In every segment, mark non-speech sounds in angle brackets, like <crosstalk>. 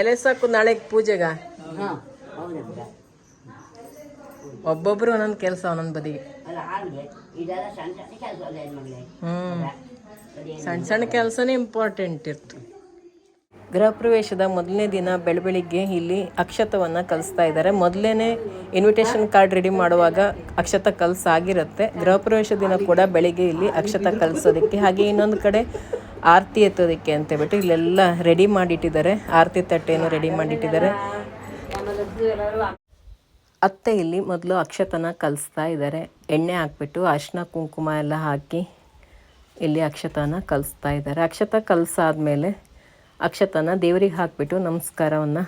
ಎಲೆ ಸಾಕು ನಾಳೆ ಪೂಜೆಗ? ಒಬ್ಬೊಬ್ರು ಒಂದೊಂದು ಕೆಲಸ, ಒಂದೊಂದು ಬದಿಗೆ. ಹ್ಮ್. ಸಣ್ಣ ಸಣ್ಣ ಕೆಲಸನೇ ಇಂಪಾರ್ಟೆಂಟ್ ಇತ್ತು ಗೃಹ ಪ್ರವೇಶದ ಮೊದಲನೇ ದಿನ ಬೆಳಬೆಳಿಗ್ಗೆ ಇಲ್ಲಿ ಅಕ್ಷತವನ್ನು ಕಲಿಸ್ತಾ ಇದ್ದಾರೆ ಮೊದಲೇ ಇನ್ವಿಟೇಷನ್ ಕಾರ್ಡ್ ರೆಡಿ ಮಾಡುವಾಗ ಅಕ್ಷತ ಕಲಸಾಗಿರುತ್ತೆ ಗೃಹ ಪ್ರವೇಶ ದಿನ ಕೂಡ ಬೆಳಿಗ್ಗೆ ಇಲ್ಲಿ ಅಕ್ಷತ ಕಲಿಸೋದಕ್ಕೆ. ಹಾಗೆ ಇನ್ನೊಂದು ಕಡೆ ಆರತಿ ಎತ್ತೋದಕ್ಕೆ ಅಂತ ಹೇಳ್ಬಿಟ್ಟು ಇಲ್ಲೆಲ್ಲ ರೆಡಿ ಮಾಡಿಟ್ಟಿದ್ದಾರೆ. ಆರತಿ ತಟ್ಟೆಯನ್ನು ರೆಡಿ ಮಾಡಿಟ್ಟಿದ್ದಾರೆ. ಅತ್ತೆ ಇಲ್ಲಿ ಮೊದಲು ಅಕ್ಷತನ ಕಲಿಸ್ತಾ ಇದ್ದಾರೆ. ಎಣ್ಣೆ ಹಾಕ್ಬಿಟ್ಟು ಅರಿಶಿನ, ಕುಂಕುಮ ಎಲ್ಲ ಹಾಕಿ ಇಲ್ಲಿ ಅಕ್ಷತನ ಕಲಿಸ್ತಾ ಇದ್ದಾರೆ. ಅಕ್ಷತ ಕಲಸಾದ್ಮೇಲೆ ಅಕ್ಷತನ ದೇವರಿಗೆ ಹಾಕ್ಬಿಟ್ಟು ನಮಸ್ಕಾರವನ್ನು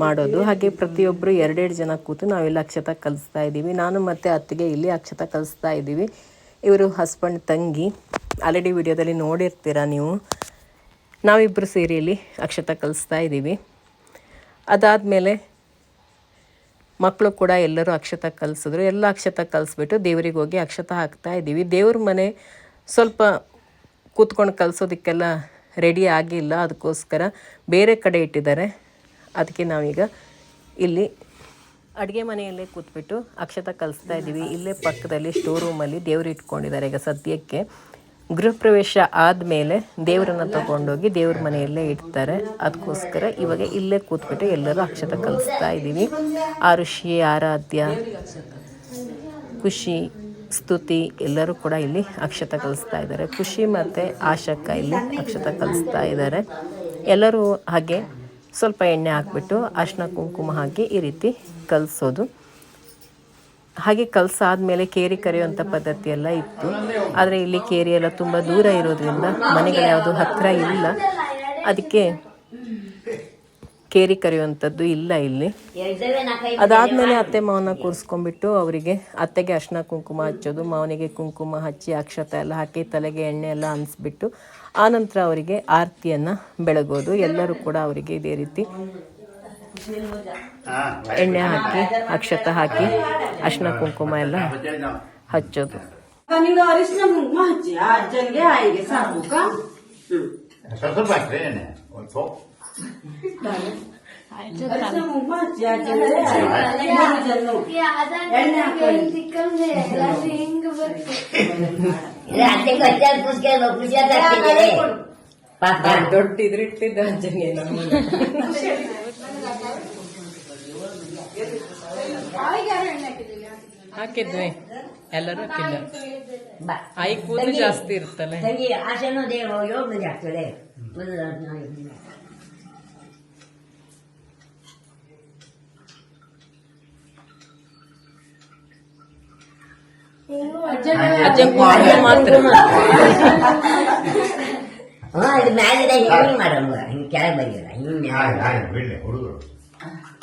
ಮಾಡೋದು. ಹಾಗೆ ಪ್ರತಿಯೊಬ್ಬರು ಎರಡೆರಡು ಜನ ಕೂತು ನಾವಿಲ್ಲಿ ಅಕ್ಷತ ಕಲಿಸ್ತಾ ಇದ್ದೀವಿ. ನಾನು ಮತ್ತು ಅತ್ತಿಗೆ ಇಲ್ಲಿ ಅಕ್ಷತ ಕಲಿಸ್ತಾ ಇದ್ದೀವಿ. ಇವರು ಹಸ್ಬೆಂಡ್ ತಂಗಿ. ಆಲ್ರೆಡಿ ವಿಡಿಯೋದಲ್ಲಿ ನೋಡಿರ್ತೀರ ನೀವು? ನಾವಿಬ್ಬರು ಸೇರಿ ಇಲ್ಲಿ ಅಕ್ಷತ ಕಲಿಸ್ತಾ ಇದ್ದೀವಿ. ಅದಾದಮೇಲೆ ಮಕ್ಕಳು ಕೂಡ ಎಲ್ಲರೂ ಅಕ್ಷತ ಕಲಿಸಿದ್ರು. ಎಲ್ಲ ಅಕ್ಷತ ಕಲಿಸ್ಬಿಟ್ಟು ದೇವರಿಗೆ ಹೋಗಿ ಅಕ್ಷತ ಹಾಕ್ತಾ ಇದ್ದೀವಿ. ದೇವ್ರ ಮನೆ ಸ್ವಲ್ಪ ಕೂತ್ಕೊಂಡು ಕಲಿಸೋದಕ್ಕೆಲ್ಲ ರೆಡಿ ಆಗಿಲ್ಲ. ಅದಕ್ಕೋಸ್ಕರ ಬೇರೆ ಕಡೆ ಇಟ್ಟಿದ್ದಾರೆ. ಅದಕ್ಕೆ ನಾವೀಗ ಇಲ್ಲಿ ಅಡುಗೆ ಮನೆಯಲ್ಲೇ ಕೂತ್ಬಿಟ್ಟು ಅಕ್ಷತ ಕಲಿಸ್ತಾ ಇದ್ದೀವಿ. ಇಲ್ಲೇ ಪಕ್ಕದಲ್ಲಿ ಸ್ಟೋರ್ ರೂಮಲ್ಲಿ ದೇವ್ರು ಇಟ್ಕೊಂಡಿದ್ದಾರೆ ಈಗ ಸದ್ಯಕ್ಕೆ. ಗೃಹ ಪ್ರವೇಶ ಆದಮೇಲೆ ದೇವರನ್ನು ತಗೊಂಡೋಗಿ ದೇವ್ರ ಮನೆಯಲ್ಲೇ ಇಡ್ತಾರೆ. ಅದಕ್ಕೋಸ್ಕರ ಇವಾಗ ಇಲ್ಲೇ ಕೂತ್ಬಿಟ್ಟು ಎಲ್ಲರೂ ಅಕ್ಷತ ಕಲಿಸ್ತಾ ಇದ್ದೀವಿ. ಆರುಷಿ, ಆರಾಧ್ಯ, ಖುಷಿ, ಸ್ತುತಿ ಎಲ್ಲರೂ ಕೂಡ ಇಲ್ಲಿ ಅಕ್ಷತ ಕಲಿಸ್ತಾ ಇದ್ದಾರೆ. ಖುಷಿ ಮತ್ತು ಆಶಕ್ಕ ಇಲ್ಲಿ ಅಕ್ಷತ ಕಲಿಸ್ತಾ ಇದ್ದಾರೆ. ಎಲ್ಲರೂ ಹಾಗೆ ಸ್ವಲ್ಪ ಎಣ್ಣೆ ಹಾಕ್ಬಿಟ್ಟು ಅರ್ಶಿನ ಕುಂಕುಮ ಹಾಕಿ ಈ ರೀತಿ ಕಲಿಸೋದು. ಹಾಗೆ ಕಲಸಾದ್ಮೇಲೆ ಕೇರಿ ಕರೆಯುವಂಥ ಪದ್ಧತಿ ಎಲ್ಲ ಇತ್ತು. ಆದರೆ ಇಲ್ಲಿ ಕೇರಿ ಎಲ್ಲ ತುಂಬ ದೂರ ಇರೋದ್ರಿಂದ ಮನೆಗಳು ಯಾವುದು ಹತ್ತಿರ ಇಲ್ಲ. ಅದಕ್ಕೆ ಕೇರಿ ಕರೆಯುವಂಥದ್ದು ಇಲ್ಲ ಇಲ್ಲಿ. ಅದಾದಮೇಲೆ ಅತ್ತೆ ಮಾವನ ಕೂರಿಸ್ಕೊಂಡ್ಬಿಟ್ಟು ಅವರಿಗೆ ಅತ್ತೆಗೆ ಅರ್ಶಿನ ಕುಂಕುಮ ಹಚ್ಚೋದು, ಮಾವನಿಗೆ ಕುಂಕುಮ ಹಚ್ಚಿ ಅಕ್ಷತ ಎಲ್ಲ ಹಾಕಿ ತಲೆಗೆ ಎಣ್ಣೆ ಎಲ್ಲ ಅನಿಸ್ಬಿಟ್ಟು, ಆನಂತರ ಅವರಿಗೆ ಆರತಿಯನ್ನು ಬೆಳಗೋದು. ಎಲ್ಲರೂ ಕೂಡ ಅವರಿಗೆ ಇದೇ ರೀತಿ ಎಣ್ಣೆ ಹಾಕಿ ಅಕ್ಷತ ಹಾಕಿ ಅರ್ಶಿನ ಕುಂಕುಮ ಎಲ್ಲ ಹಚ್ಚೋದು. ನಿಮ್ಗೆ ಅರಿಶಿನ ಕುಂಕುಮ ಹಚ್ಚಿ ಆ ಅಜ್ಜನ್ಗೆ ಆಯಿಗೆ ಸಾಕು ಕಾ? ಹ್ಮ್. ಸ್ವಲ್ಪ ಅಷ್ಟೇನೆ ಒಂದು ಸೋಪ್ ಅರಿಶಿನ ಕುಂಕುಮ ಹಚ್ಚಿ ಅಜ್ಜನ್ಗೆ ಆಯಿಗೆ. ಮೂರು ಜನ ಎಣ್ಣೆ ಹಾಕೊಳ್ಳಿ ಇಲ್ಲ ಅತ್ತೆಗೆ ದೊಡ್ಡ ಇದ್ರಿಟ್ಟಿದ್ದ ಅಜ್ಜನಿಗೆ ಹಾಕಿದ್ವಿ. ಎಲ್ಲರೂ ಬಾ. ಆಯಿ ಕೂದಲು ಜಾಸ್ತಿ ಇರ್ತಲ್ಲ ಆಶೆನೂ ದೇವ ಯೋಗ ಕುಂಕುಮ ಮಾತ್ರ. <laughs> ಹಾ ಇದು ಮ್ಯಾಲಿದೆ ಹಿಂಗೆ ಮಾಡೋಣ ಹಿಂಗೆ ಕೆಳಗೆ ಬರೆಯಲ್ಲ ಹಿಂಗೆ ಹಾಗೆ ಬಿಡ್ಲಿ ಹುಡುಗರು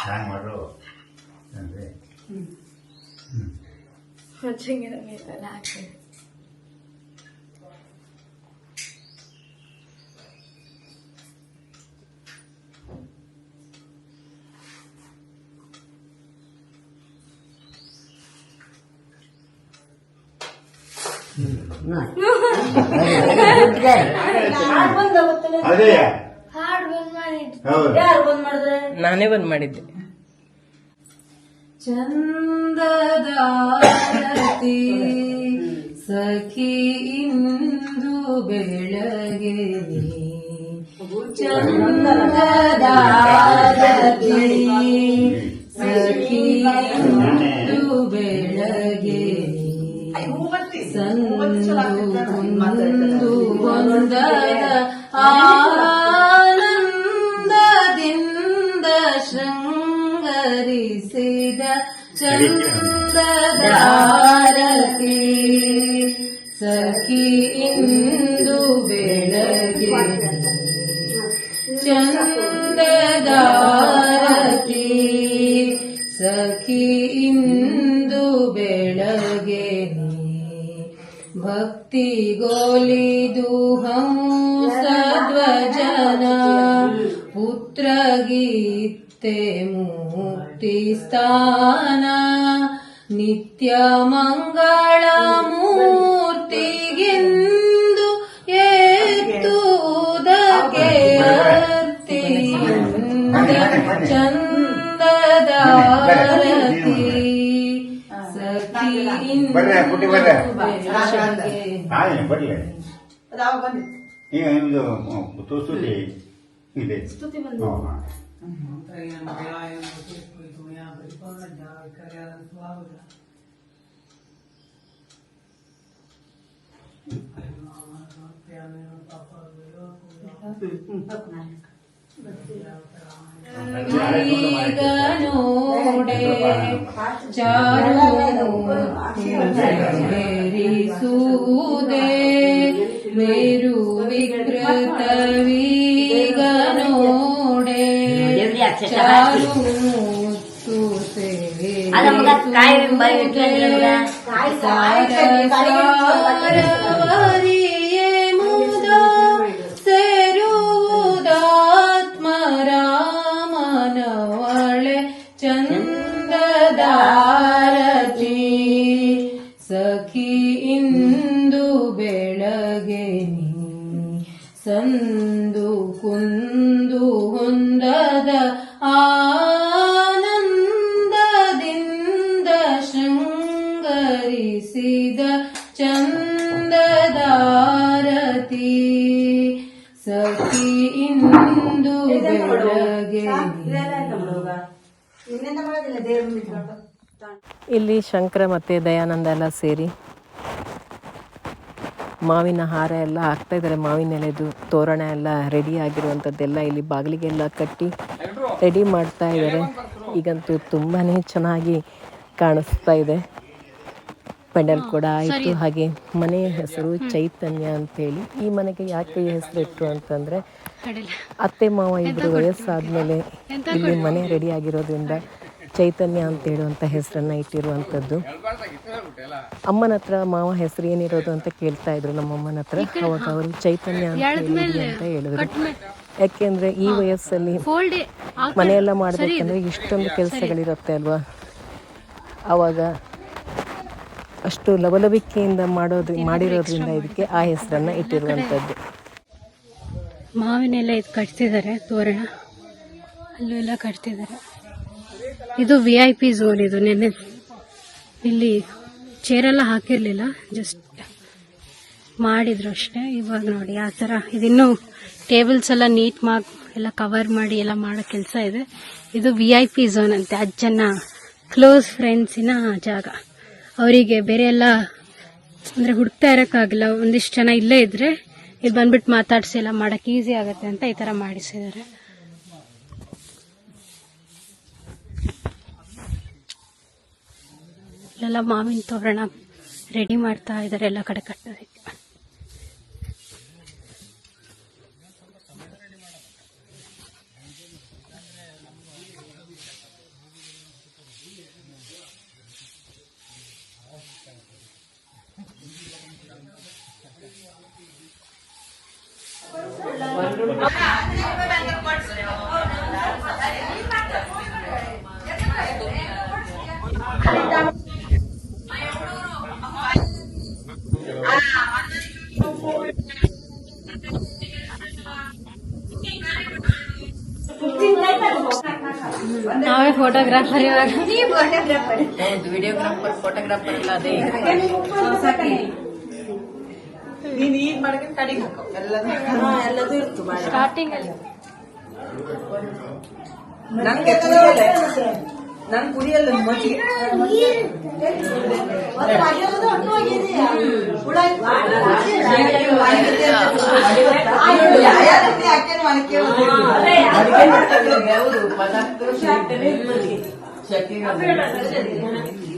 ಹ್ಯಾಂಗ್ ಮಾಡ್ರು ಅಂದ್ರೆ ಅದೇ. ಹೌದು. ಯಾರು ಬಂದ್ ಮಾಡಿದ್ರೆ? ನಾನೇ ಬಂದ್ ಮಾಡಿದ್ದೆ. ಚಂದದಾರತಿ ಸಖಿ ಇಂದು ಬೆಳಗ್ಗೆ ಚಂದದಾರತಿ ಸಖಿ ಇಂದು ಬೆಳಗ್ಗೆ ಸಂದು ಕುಂದು ಒಂದದ ಆನಂದದಿಂದ ಶೃಂಗರಿಸಿದ ಚಂದದಾರತಿ ಸಖಿ ಇಂದು ಬೆಳಗ್ಗೆ ಚಂದದಾರತಿ ಸಖಿ ಇಂದು ಭಕ್ತಿ ಗೋಲಿ ದೂಹಂ ಸದ್ವಜನ. ಪುತ್ರ ಗೀತೆ ಮುಕ್ತಿ ಸ್ಥಾನ. ನಿತ್ಯ ಮಂಗಳ ಮೂರ್ತಿಗೆಂದು ಎತ್ತುವುದಕ್ಕೆ ಚಂದದಾರತಿ ಬರ್ರೆ, ಪುಟ್ಟಿ ಬರ್ರೆ. ಬೆಳಗ್ಗೆ ಹಾಂ ಬರಲಿ. ಈಗ ನಿಮ್ಮದು ತುಸ್ತುತಿ ಇದೆ. ಹ್ಞೂ ಹಾಂ ಈಗ ನೋಡೆ ಚಾರು ಹೇರಿಸುವುದೇ ಮೇರು ವಿಕೃತ ಇಲ್ಲಿ ಶಂಕರ ಮತ್ತೆ ದಯಾನಂದ ಎಲ್ಲ ಸೇರಿ ಮಾವಿನ ಹಾರ ಎಲ್ಲ ಹಾಕ್ತಾ ಇದ್ದಾರೆ. ಮಾವಿನ ಎಲೆದು ತೋರಣ ಎಲ್ಲ ರೆಡಿ ಆಗಿರುವಂಥದ್ದೆಲ್ಲ ಇಲ್ಲಿ ಬಾಗಿಲಿಗೆಲ್ಲ ಕಟ್ಟಿ ರೆಡಿ ಮಾಡ್ತಾ ಇದ್ದಾರೆ. ಈಗಂತೂ ತುಂಬಾ ಚೆನ್ನಾಗಿ ಕಾಣಿಸ್ತಾ ಇದೆ. ಪೆಂಡಲ್ ಕೂಡ ಆಯಿತು. ಹಾಗೆ ಮನೆಯ ಹೆಸರು ಚೈತನ್ಯ ಅಂತ ಹೇಳಿ. ಈ ಮನೆಗೆ ಯಾಕೆ ಹೆಸರು ಇಟ್ಟರು ಅಂತಂದರೆ ಅತ್ತೆ ಮಾವ ಇಬ್ಬರು ವಯಸ್ಸಾದ್ಮೇಲೆ ಇಲ್ಲಿ ಮನೆ ರೆಡಿ ಆಗಿರೋದ್ರಿಂದ ಚೈತನ್ಯ ಅಂತ ಹೇಳುವಂಥ ಹೆಸರನ್ನ ಇಟ್ಟಿರುವಂಥದ್ದು ಅಮ್ಮನ ಹತ್ರ ಮಾವ ಹೆಸರು ಏನಿರೋದು ಅಂತ ಕೇಳ್ತಾ ಇದ್ರು ನಮ್ಮ ಅಮ್ಮನ ಹತ್ರ ಅವಾಗ ಅವರು ಚೈತನ್ಯ ಅಂತ ಹೇಳಿದ್ರು. ಯಾಕೆಂದ್ರೆ ಈ ವಯಸ್ಸಲ್ಲಿ ಮನೆಯೆಲ್ಲ ಮಾಡ್ಬೇಕಂದ್ರೆ ಇಷ್ಟೊಂದು ಕೆಲಸಗಳಿರುತ್ತೆ ಅಲ್ವಾ? ಅವಾಗ ಅಷ್ಟು ಲವಲವಿಕೆಯಿಂದ ಮಾಡೋದು ಮಾಡಿರೋದ್ರಿಂದ ಇದಕ್ಕೆ ಆ ಹೆಸರನ್ನ ಇಟ್ಟಿರುವಂಥದ್ದು ಮಾವಿನೆಲ್ಲ ಇದು ಕಟ್ತಿದ್ದಾರೆ, ತೋರಣ. ಅಲ್ಲೂ ಎಲ್ಲ ಕಟ್ತಿದ್ದಾರೆ. ಇದು ವಿ ಐ ಪಿ ಝೋನ್ ಇದು ನೆನ್ನೆ. ಇಲ್ಲಿ ಚೇರೆಲ್ಲ ಹಾಕಿರ್ಲಿಲ್ಲ ಜಸ್ಟ್ ಮಾಡಿದ್ರು ಅಷ್ಟೇ. ಇವಾಗ ನೋಡಿ, ಆ ಥರ ಇದಿನ್ನೂ ಟೇಬಲ್ಸ್ ಎಲ್ಲ ನೀಟ್ ಮಾರ್ಕ್ ಎಲ್ಲ ಕವರ್ ಮಾಡಿ ಎಲ್ಲ ಮಾಡೋ ಕೆಲಸ ಇದೆ. ಇದು ವಿ ಐ ಪಿ ಝೋನ್ ಅಂತೆ, ಅಜ್ಜನ ಕ್ಲೋಸ್ ಫ್ರೆಂಡ್ಸಿನ ಜಾಗ. ಅವರಿಗೆ ಬೇರೆ ಎಲ್ಲ ಅಂದರೆ ಹುಡುಕ್ತಾ ಇರೋಕ್ಕಾಗಲ್ಲ, ಒಂದಿಷ್ಟು ಜನ ಇಲ್ಲೇ ಇದ್ರೆ ಇಲ್ಲಿ ಬಂದ್ಬಿಟ್ಟು ಮಾತಾಡಿಸಿ ಎಲ್ಲ ಮಾಡಕ್ಕೆ ಈಸಿ ಆಗುತ್ತೆ ಅಂತ ಈ ತರ ಮಾಡಿಸಿದ್ದಾರೆ. ಇಲ್ಲೆಲ್ಲ ಮಾವಿನ ತೋರಣ ರೆಡಿ ಮಾಡ್ತಾ ಇದ್ದಾರೆ ಎಲ್ಲ ಕಡೆ ಕಟ್ಟೋದಕ್ಕೆ. ನಾವೇ ಫೋಟೋಗ್ರಾಫರ್ ಇವಾಗ. ವಿಡಿಯೋಗ್ರಾಫರ್ ಫೋಟೋಗ್ರಾಫರ್ ಎಲ್ಲ ಅದೇ. ಸ್ಟಾರ್ಟಿಂಗ್ ಅಲ್ಲಿ ನನ್ ಕುಡಿಯಲ್ಲ ಮಜ್ಜಿಗೆ ನನಗೆ ಒಂದು ಮಾತೇ ಹೇಳ್ತಾರೆ ಪಾಪ ಸುಮ್ಮ ನೋಡ್ತಾ ಇದ್ರು.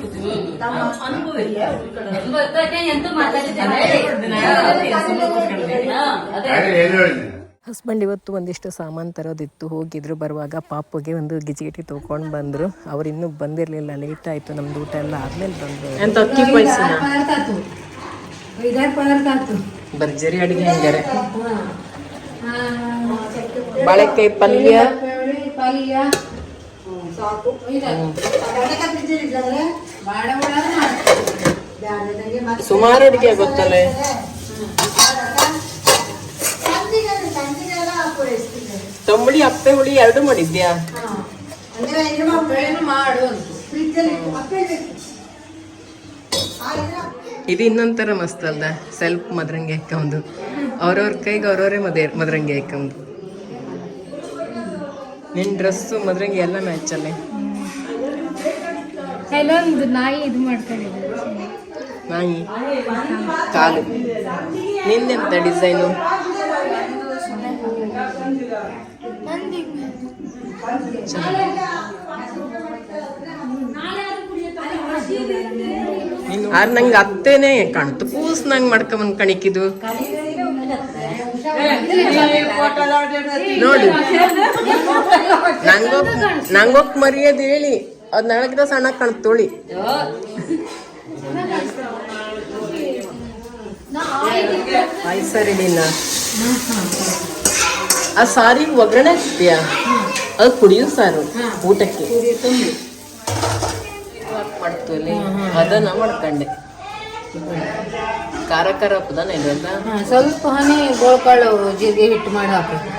ಎಂತ ಮಾತಾಡಿದ್ದೇನೆ ಹಸ್ಬೆಂಡ್ ಇವತ್ತು ಒಂದಿಷ್ಟು ಸಾಮಾನು ತರೋದಿತ್ತು. ಹೋಗಿದ್ರು ಬರುವಾಗ ಪಾಪುಗೆ ಒಂದು ಗಿಜಿಗಿಟಿ ತೊಗೊಂಡು ಬಂದರು. ಅವ್ರು ಇನ್ನೂ ಬಂದಿರಲಿಲ್ಲ ಲೇಟ್ ಆಯಿತು ನಮ್ದು ಊಟ ಎಲ್ಲ ಆದ್ಮೇಲೆ ಬಂದರು ಭರ್ಜರಿ ಅಡಿಗೆ ಹೆಂಗಾರೆ ಬಾಳೆಕಾಯಿ ಪಲ್ಯ. ಪಲ್ಯ. ಸುಮಾರು ಅಡಿಗೆ ಗೊತ್ತಲ್ಲ ತಂಬಳಿ ಅಪ್ಪೆ ಹುಳಿ ಎರಡು ಮಾಡಿದ್ಯಾ? ಮಾಡು ಇದು ಇನ್ನೊಂಥರ ಮಸ್ತ್ ಅಲ್ದ ಸೆಲ್ಫ್ ಮದ್ರಂಗಿ ಹಾಕೊಂಡು ಅವ್ರವ್ರ ಕೈಗೆ ಅವ್ರವರೇ ಮದೇ ಮದ್ರಂಗಿ ಹಾಕೊಂಡು ನಿನ್ ಡ್ರೆಸ್ಸು ಮದ್ರಂಗಿ ಎಲ್ಲ ಮ್ಯಾಚ್ ಅಲ್ಲಿ. ಎಲ್ಲೊಂದು ನಾಯಿ ಇದು ಮಾಡ್ಕೊಂಡಿದ್ದೆ ನಾಯಿ? ಕಾಲು. ನಿಂದೆಂತ ಡಿಸೈನು ಆರ್ ನಂಗೆ ಅತ್ತೇನೆ ಕಾಣ್ತು. ಕೂಸ್ ನಂಗೆ ಮಾಡ್ಕೊಂಬಂದ್ ಕಣಿಕಿದು ನೋಡು. ನಂಗೋಕ್ ನಂಗೊಕ್ ಮರ್ಯಾದ ಹೇಳಿ. ಅದ್ ನನಗಿದ ಸಣ್ಣ ಕಾಣ್ತೋಳಿ. ಆಯ್ತು ಸರಿ ನಿನ್ನ. ಆ ಸಾರಿ ಒಗ್ಗರಣೆ ಹಾಕ್ತೀಯಾ? ಅದು ಕುಡಿಯೋ ಸಾರು ಊಟಕ್ಕೆ. ಮಾಡ್ತೀವಲ್ಲಿ ಅದನ್ನ ಮಾಡ್ಕೊಂಡೆ. ಖಾರ ಖಾರ ಪದಾನ ಇದೆಲ್ಲ? ಸ್ವಲ್ಪ ಹನಿ ಗೋಳ್ಕಾಳು ಜೀರಿಗೆ ಹಿಟ್ಟು ಮಾಡಿ ಹಾಕಬೇಕು.